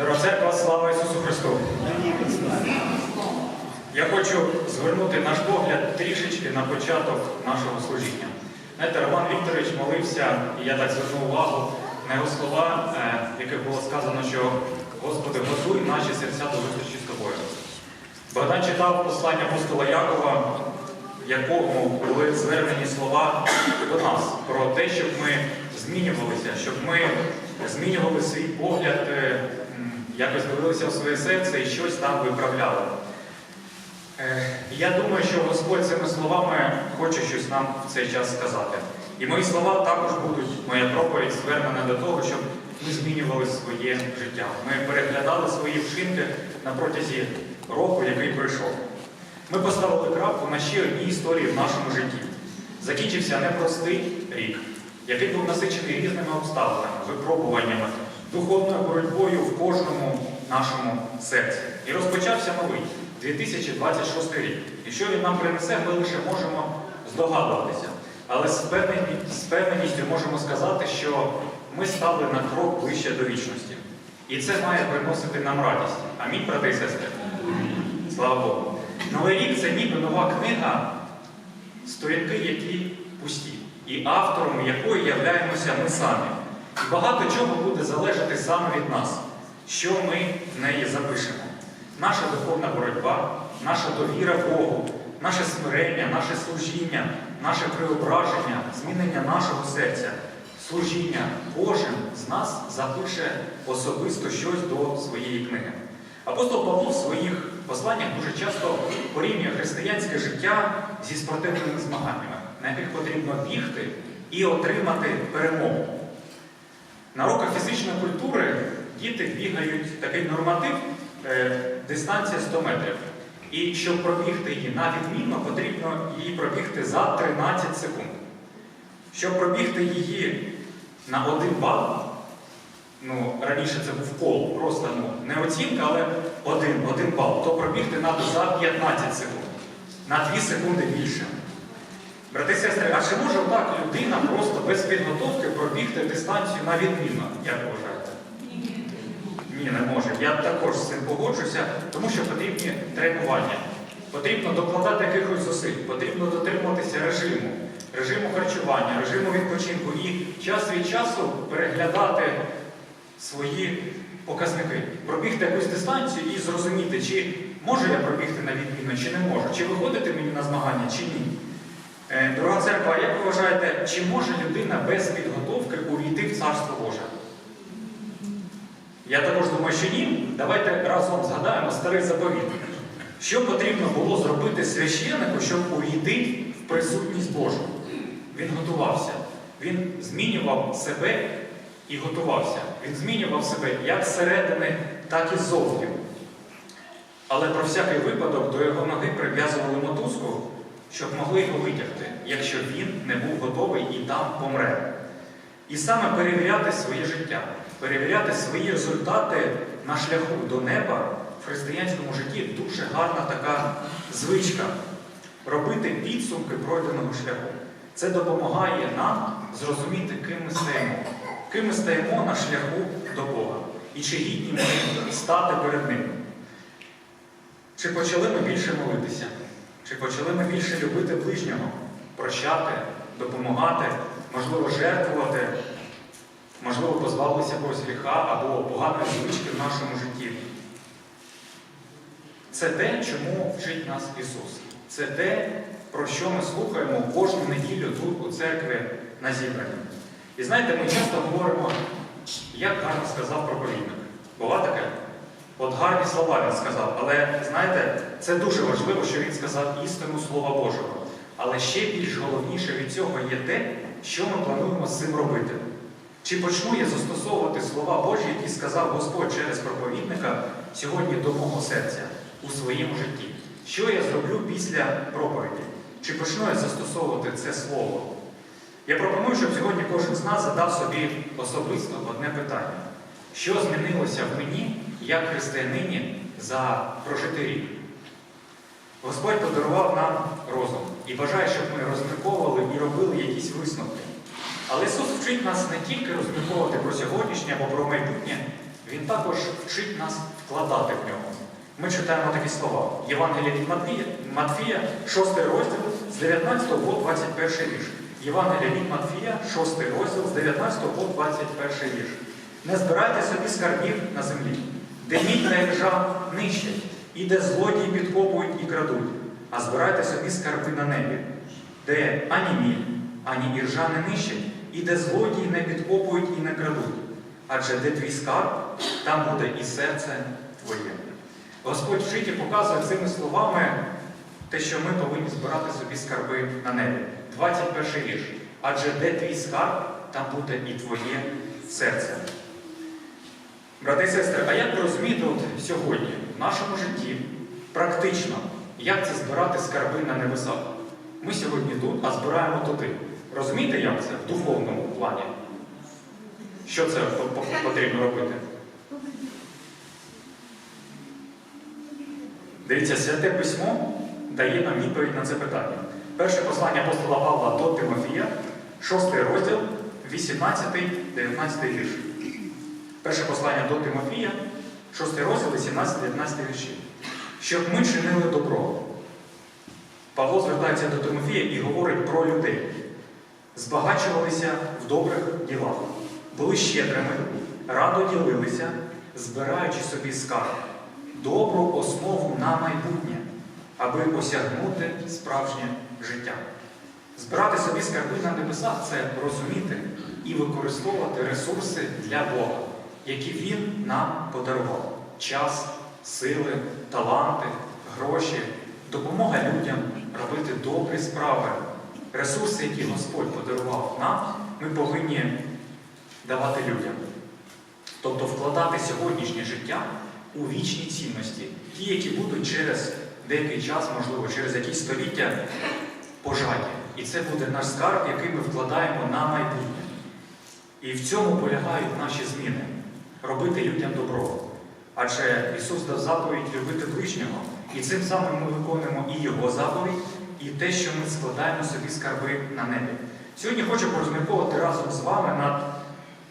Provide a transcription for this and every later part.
Дорога слава Ісусу Христу! Я хочу звернути наш погляд трішечки на початок нашого служіння. Знаєте, Роман Вікторович молився, і я так звернув увагу на його слова, е, в яких було сказано, що Господи, готуй наші серця до зустрічі з тобою. Богдан читав послання апостола Якова, в якому були звернені слова до нас про те, щоб ми змінювалися, щоб ми змінювали свій погляд, е, якось дивилися в своє серце і щось там виправляли. Е, Я думаю, що Господь цими словами хоче щось нам в цей час сказати. І мої слова також будуть, моя проповідь звернена до того, щоб ми змінювали своє життя. Ми переглядали свої вчинки на протязі року, який пройшов. Ми поставили крапку на ще одній історії в нашому житті. Закінчився непростий рік, який був насичений різними обставинами, випробуваннями, духовною боротьбою в кожному нашому серці. І розпочався новий 2026 рік. І що він нам принесе, ми лише можемо здогадуватися. Але з впевненістю можемо сказати, що ми стали на крок ближче до вічності. І це має приносити нам радість. Амінь, брати і сестри. Слава Богу. Новий рік це ніби нова книга, сторінки, які пусті, і автором якої являємося ми самі. І багато чого буде залежати саме від нас, що ми в неї запишемо. Наша духовна боротьба, наша довіра Богу, наше смирення, наше служіння, наше преображення, змінення нашого серця, служіння. Кожен з нас запише особисто щось до своєї книги. Апостол Павло в своїх посланнях дуже часто порівнює християнське життя зі спортивними змаганнями, на яких потрібно бігти і отримати перемогу. На уроках фізичної культури діти бігають такий норматив е, дистанція 100 метрів. І щоб пробігти її на відмінно, потрібно її пробігти за 13 секунд. Щоб пробігти її на один бал, ну, раніше це був кол, просто ну, не оцінка, але один, один бал, то пробігти треба за 15 секунд. На 2 секунди більше. Брати сестри, а чи може так людина просто без підготовки пробігти дистанцію на відмінно, як вважаєте? Ні, не може. Я також з цим погоджуся, тому що потрібні тренування. Потрібно докладати якихось зусиль, потрібно дотримуватися режиму, режиму харчування, режиму відпочинку і час від часу переглядати свої показники, пробігти якусь дистанцію і зрозуміти, чи можу я пробігти на відмінно, чи не можу, чи виходити мені на змагання, чи ні. Е, Дорога церква, як ви вважаєте, чи може людина без підготовки увійти в Царство Боже? Я також думаю, що ні. Давайте разом згадаємо старий заповіт. Що потрібно було зробити священнику, щоб увійти в присутність Божу? Він готувався. Він змінював себе і готувався. Він змінював себе як зсередини, так і ззовні. Але про всякий випадок до його ноги прив'язували мотузку, щоб могли його витягти, якщо він не був готовий і там помре. І саме перевіряти своє життя, перевіряти свої результати на шляху до неба в християнському житті дуже гарна така звичка робити підсумки пройденого шляху. Це допомагає нам зрозуміти, ким ми стаємо, ким ми стаємо на шляху до Бога. І чи гідні ми стати перед Ним. Чи почали ми більше молитися? Чи почали ми більше любити ближнього, прощати, допомагати, можливо, жертвувати, можливо, позбавилися якогось гріха або поганої звички в нашому житті? Це те, чому вчить нас Ісус. Це те, про що ми слухаємо кожну неділю тут у церкві на зібранні. І знаєте, ми часто говоримо, як гарно сказав проповідник. Бува таке? От гарні слова він сказав, але знаєте, це дуже важливо, що він сказав істину Слова Божого. Але ще більш головніше від цього є те, що ми плануємо з цим робити. Чи почну я застосовувати слова Божі, які сказав Господь через проповідника сьогодні до мого серця у своєму житті? Що я зроблю після проповіді? Чи почну я застосовувати це слово? Я пропоную, щоб сьогодні кожен з нас задав собі особисто одне питання. Що змінилося в мені як християнині за прожитий рік? Господь подарував нам розум і бажає, щоб ми розмірковували і робили якісь висновки. Але Ісус вчить нас не тільки розмірковувати про сьогоднішнє або про майбутнє, Він також вчить нас вкладати в нього. Ми читаємо такі слова. Євангелія від Матвія, Матфія, 6 розділ з 19 по 21 вірш. Євангелія від Матфія, 6 розділ з 19 по 21 вірш. Не збирайте собі скарбів на землі, де мідь та іржа нищать, і де злодії підкопують і крадуть, а збирайте собі скарби на небі, де ані мідь, ані іржа не нищать, і де злодії не підкопують і не крадуть. Адже де твій скарб, там буде і серце твоє. Господь вчить і показує цими словами те, що ми повинні збирати собі скарби на небі. 21 вірш. Адже де твій скарб, там буде і твоє серце. Брати і сестри, а як ви розумієте от сьогодні, в нашому житті, практично, як це збирати скарби на небесах? Ми сьогодні тут, а збираємо туди. Розумієте, як це в духовному плані? Що це по- по- потрібно робити? Дивіться, святе письмо дає нам відповідь на це питання. Перше послання апостола Павла до Тимофія, 6 розділ, 18-19 вірш. Перше послання до Тимофія, 6 розділ, 18-19 вірші. Щоб ми чинили добро. Павло звертається до Тимофія і говорить про людей. Збагачувалися в добрих ділах, були щедрими, радо ділилися, збираючи собі скарб, добру основу на майбутнє, аби осягнути справжнє життя. Збирати собі скарби на небесах це розуміти і використовувати ресурси для Бога, які Він нам подарував: час, сили, таланти, гроші, допомога людям робити добрі справи. Ресурси, які Господь подарував нам, ми повинні давати людям. Тобто вкладати сьогоднішнє життя у вічні цінності, ті, які будуть через деякий час, можливо, через якісь століття пожаті. І це буде наш скарб, який ми вкладаємо на майбутнє. І в цьому полягають наші зміни робити людям добро. Адже Ісус дав заповідь любити ближнього, і цим самим ми виконуємо і Його заповідь, і те, що ми складаємо собі скарби на небі. Сьогодні хочу порозмірковувати разом з вами над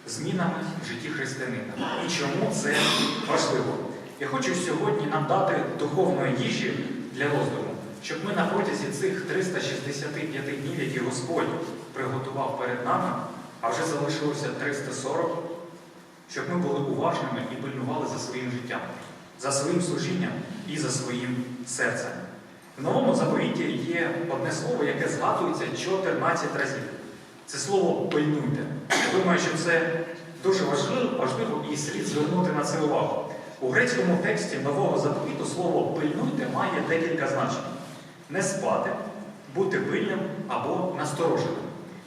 змінами в житті християнина. І чому це важливо. Я хочу сьогодні нам дати духовної їжі для роздуму, щоб ми на протязі цих 365 днів, які Господь приготував перед нами, а вже залишилося 340, щоб ми були уважними і пильнували за своїм життям, за своїм служінням і за своїм серцем. В новому заповіті є одне слово, яке згадується 14 разів. Це слово пильнуйте. Я думаю, що це дуже важливо, важливо і слід звернути на це увагу. У грецькому тексті нового заповіту слово пильнуйте має декілька значень: не спати, бути пильним або настороженим.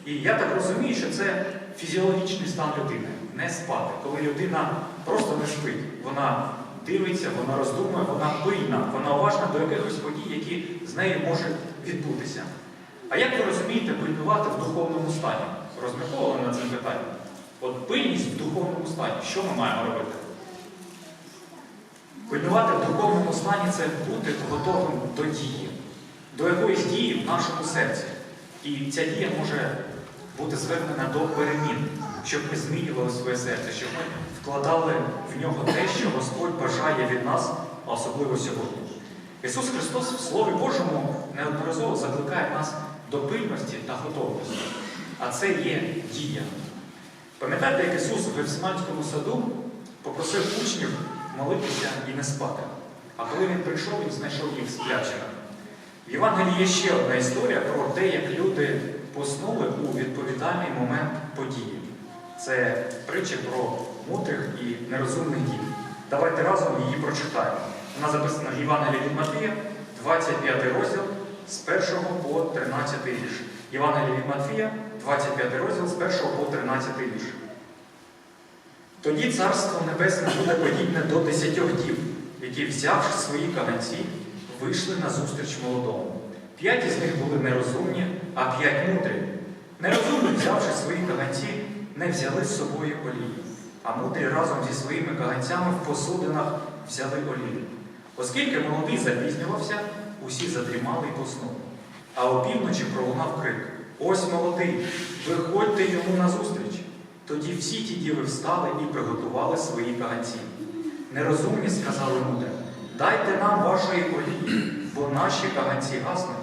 І я так розумію, що це фізіологічний стан людини не спати. Коли людина просто не спить, вона дивиться, вона роздумує, вона пильна, вона уважна до якихось подій, які з нею можуть відбутися. А як ви розумієте, пильнувати в духовному стані? Розмірковували над цим питанням. От пильність в духовному стані, що ми маємо робити? Пильнувати в духовному стані це бути готовим до дії, до якоїсь дії в нашому серці. І ця дія може бути звернена до перемін, щоб ми змінювали своє серце, щоб ми вкладали в нього те, що Господь бажає від нас, особливо сьогодні. Ісус Христос в Слові Божому неодноразово закликає нас до пильності та готовності. А це є дія. Пам'ятаєте, як Ісус в Гефсиманському саду попросив учнів молитися і не спати. А коли він прийшов, він знайшов їх сплячими. В Євангелії є ще одна історія про те, як люди поснули у відповідальний момент події. Це притча про мудрих і нерозумних дій. Давайте разом її прочитаємо. Вона записана в Євангелії від Матвія, 25 розділ з 1 по 13 вірш. Євангелії від Матвія, 25 розділ з 1 по 13 вірш. Тоді Царство Небесне буде подібне до десятьох дів, які, взявши свої каганці, вийшли на зустріч молодому. П'ять із них були нерозумні, а п'ять мудрі. Нерозумні, взявши свої каганці, не взяли з собою олії, а мудрі разом зі своїми каганцями в посудинах взяли олію. Оскільки молодий запізнювався, усі задрімали і поснули. А опівночі пролунав крик: Ось молодий, виходьте йому назустріч. Тоді всі ті діви встали і приготували свої каганці. Нерозумні сказали мудрим, дайте нам вашої олії, бо наші каганці гаснуть.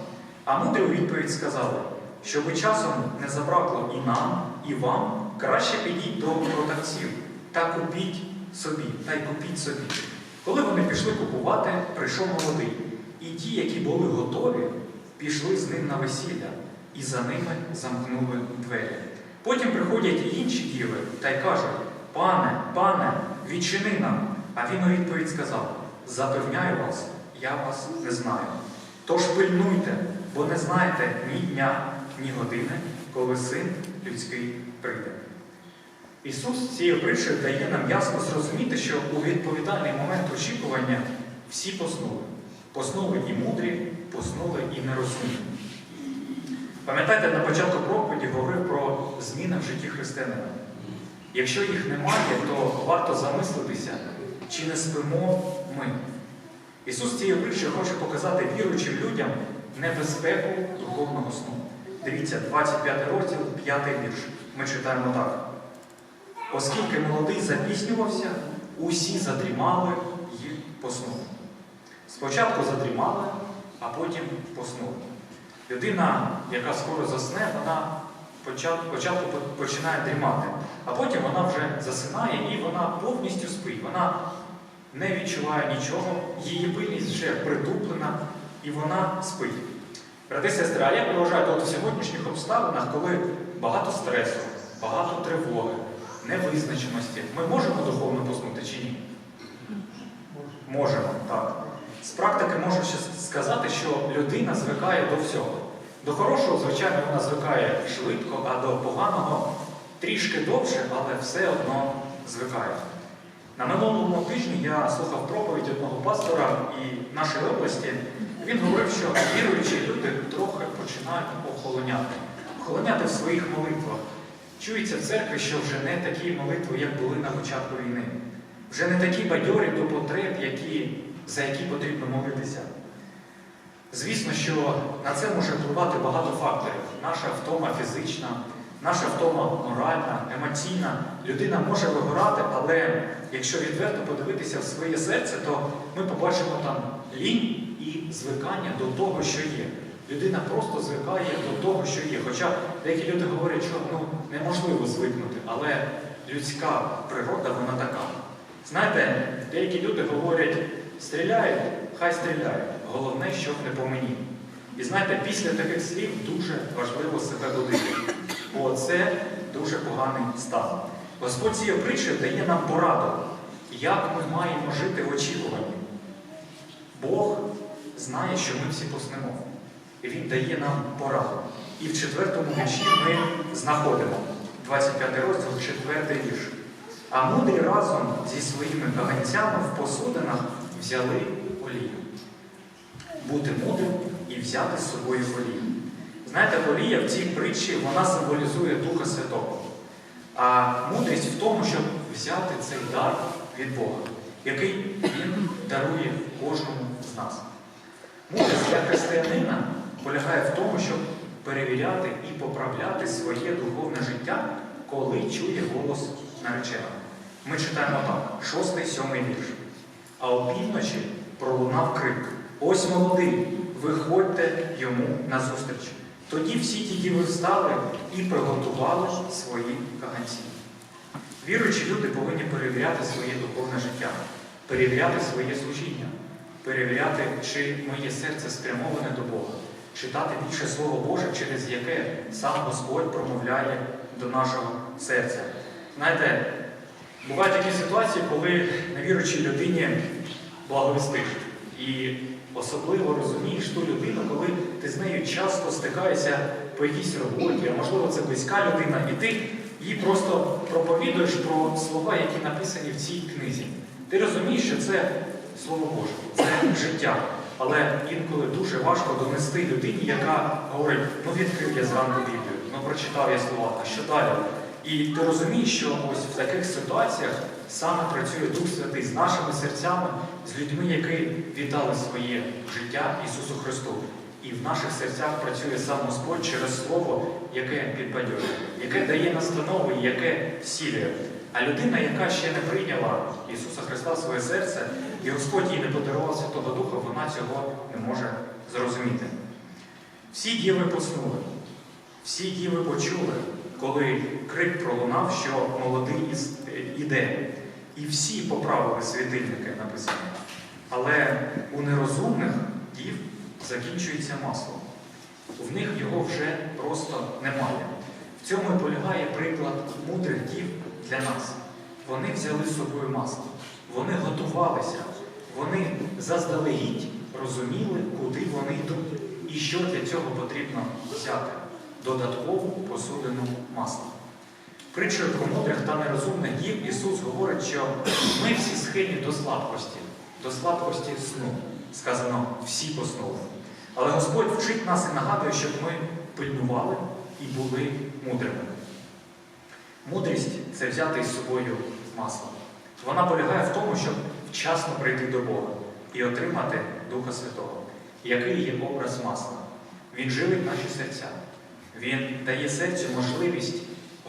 А мудрі у відповідь сказали, щоби часом не забракло і нам, і вам, краще підіть до продавців та купіть собі, та й купіть собі. Коли вони пішли купувати, прийшов молодий, і ті, які були готові, пішли з ним на весілля, і за ними замкнули двері. Потім приходять інші діви та й кажуть: Пане, пане, відчини нам. А він у відповідь сказав: Запевняю вас, я вас не знаю. Тож пильнуйте, бо не знаєте ні дня, ні години, коли син людський прийде. Ісус цією притчею дає нам ясно зрозуміти, що у відповідальний момент очікування всі поснули. Поснули і мудрі, поснули і нерозумні. Пам'ятаєте, на початку проповіді говорив про зміни в житті християнина. Якщо їх немає, то варто замислитися, чи не спимо ми. Ісус цією притчею хоче показати віруючим людям небезпеку духовного сну. Дивіться, 25 розділ, 5 вірш. Ми читаємо так. Оскільки молодий запіснювався, усі задрімали і поснули. Спочатку задрімали, а потім поснули. Людина, яка скоро засне, вона спочатку починає дрімати, а потім вона вже засинає і вона повністю спить. Вона не відчуває нічого, її пильність вже притуплена і вона спить. Брати сестри, а як ви вважаєте, от в сьогоднішніх обставинах, коли багато стресу, багато тривоги, невизначеності, ми можемо духовно поснути чи ні? Можемо, так. З практики можу ще сказати, що людина звикає до всього. До хорошого, звичайно, вона звикає швидко, а до поганого трішки довше, але все одно звикає. На минулому тижні я слухав проповідь одного пастора і в нашій області. Він говорив, що віруючі люди трохи починають охолоняти, охолоняти в своїх молитвах. Чується в церкві, що вже не такі молитви, як були на початку війни. Вже не такі бадьорі до потреб, які, за які потрібно молитися. Звісно, що на це може впливати багато факторів. Наша втома фізична, наша втома моральна, емоційна. Людина може вигорати, але якщо відверто подивитися в своє серце, то ми побачимо там лінь і звикання до того, що є. Людина просто звикає до того, що є. Хоча деякі люди говорять, що ну, неможливо звикнути, але людська природа вона така. Знаєте, деякі люди говорять, стріляють, хай стріляють. Головне, щоб не по мені. І знаєте, після таких слів дуже важливо себе будити, бо це дуже поганий стан. Господь цією притчею дає нам пораду, як ми маємо жити в очікуванні. Бог знає, що ми всі поснемо. Він дає нам пораду. І в четвертому вірші ми знаходимо 25 розділ, 4 вірш. А мудрі разом зі своїми каганцями в посудинах взяли олію. Бути мудрим і взяти з собою олію. Знаєте, олія в цій притчі вона символізує Духа Святого. А мудрість в тому, щоб взяти цей дар від Бога, який Він дарує кожному з нас. Мудрість для християнина полягає в тому, щоб перевіряти і поправляти своє духовне життя, коли чує голос нареченого. Ми читаємо так, шостий, сьомий вірш. А опівночі пролунав крик. Ось молодий, виходьте йому назустріч. Тоді всі ті діви встали і приготували свої каганці. Віруючі люди повинні перевіряти своє духовне життя, перевіряти своє служіння, перевіряти, чи моє серце спрямоване до Бога, читати більше Слово Боже, через яке сам Господь промовляє до нашого серця. Знаєте, бувають такі ситуації, коли невіруючій людині благовістиш. І особливо розумієш ту людину, коли ти з нею часто стикаєшся по якійсь роботі, а можливо це близька людина, і ти їй просто проповідуєш про слова, які написані в цій книзі. Ти розумієш, що це Слово Боже, це життя. Але інколи дуже важко донести людині, яка говорить, ну відкрив я зранку Біблію, ну прочитав я слова, а що далі? І ти розумієш, що ось в таких ситуаціях саме працює Дух Святий з нашими серцями, з людьми, які віддали своє життя Ісусу Христу. І в наших серцях працює сам Господь через Слово, яке підбадьорює, яке дає настанови, яке всілює. А людина, яка ще не прийняла Ісуса Христа в своє серце, і Господь їй не подарував Святого Духа, вона цього не може зрозуміти. Всі діви поснули, всі діви почули, коли крик пролунав, що молодий іде. І всі поправили світильники написано. Але у нерозумних дів закінчується масло. В них його вже просто немає. В цьому і полягає приклад мудрих дів для нас. Вони взяли з собою масло, вони готувалися, вони заздалегідь розуміли, куди вони йдуть і що для цього потрібно взяти додаткову посудину масла. Притчою про мудрих та нерозумних дів Ісус говорить, що ми всі схильні до слабкості, до слабкості сну. Сказано, всі поснули. Але Господь вчить нас і нагадує, щоб ми пильнували і були мудрими. Мудрість це взяти із собою масло. Вона полягає в тому, щоб вчасно прийти до Бога і отримати Духа Святого, який є образ масла. Він живить наші серця. Він дає серцю можливість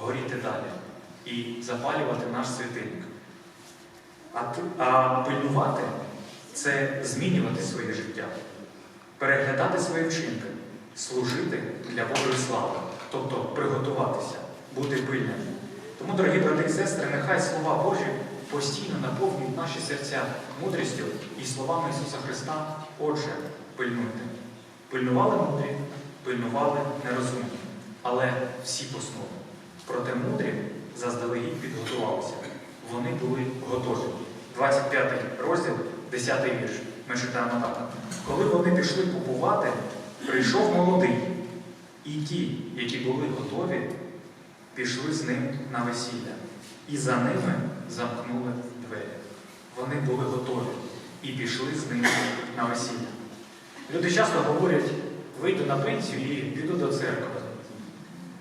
горіти далі і запалювати наш світильник. А, пильнувати це змінювати своє життя, переглядати свої вчинки, служити для Божої слави, тобто приготуватися, бути пильним. Тому, дорогі брати і сестри, нехай слова Божі постійно наповнюють наші серця мудрістю і словами Ісуса Христа. Отже, пильнуйте. Пильнували мудрі, пильнували нерозумні, але всі поснули. Проте мудрі заздалегідь підготувалися. Вони були готові. 25 розділ, 10 вірш. Ми читаємо так. Коли вони пішли купувати, прийшов молодий, і ті, які були готові, пішли з ним на весілля, і за ними замкнули двері. Вони були готові і пішли з ним на весілля. Люди часто говорять, вийду на пенсію і піду до церкви.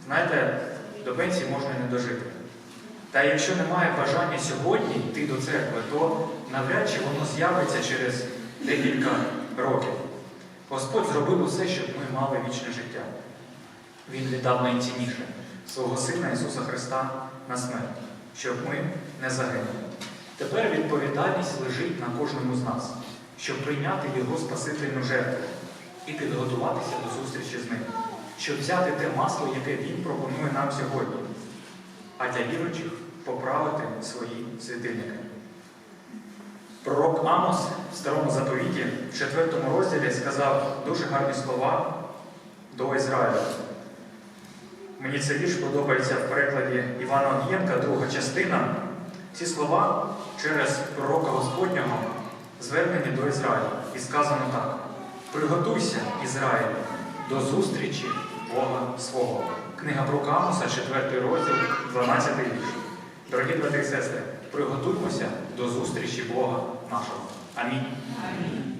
Знаєте, до пенсії можна і не дожити. Та якщо немає бажання сьогодні йти до церкви, то навряд чи воно з'явиться через декілька років. Господь зробив усе, щоб ми мали вічне життя. Він віддав найцінніше свого Сина Ісуса Христа на смерть, щоб ми не загинули. Тепер відповідальність лежить на кожному з нас, щоб прийняти Його Спасительну жертву і підготуватися до зустрічі з ним, щоб взяти те масло, яке Він пропонує нам сьогодні, а для віруючих поправити свої світильники. Пророк Амос в старому заповіті в четвертому розділі сказав дуже гарні слова до Ізраїля. Мені це більш подобається в перекладі Івана Огієнка, друга частина. Ці слова через пророка Господнього звернені до Ізраїля. І сказано так: Приготуйся, Ізраїль, до зустрічі Бога свого. Книга про Амоса, 4 розділ, 12 вірш. Дорогі брати і сестри, приготуймося до зустрічі Бога нашого. Амінь. Амінь.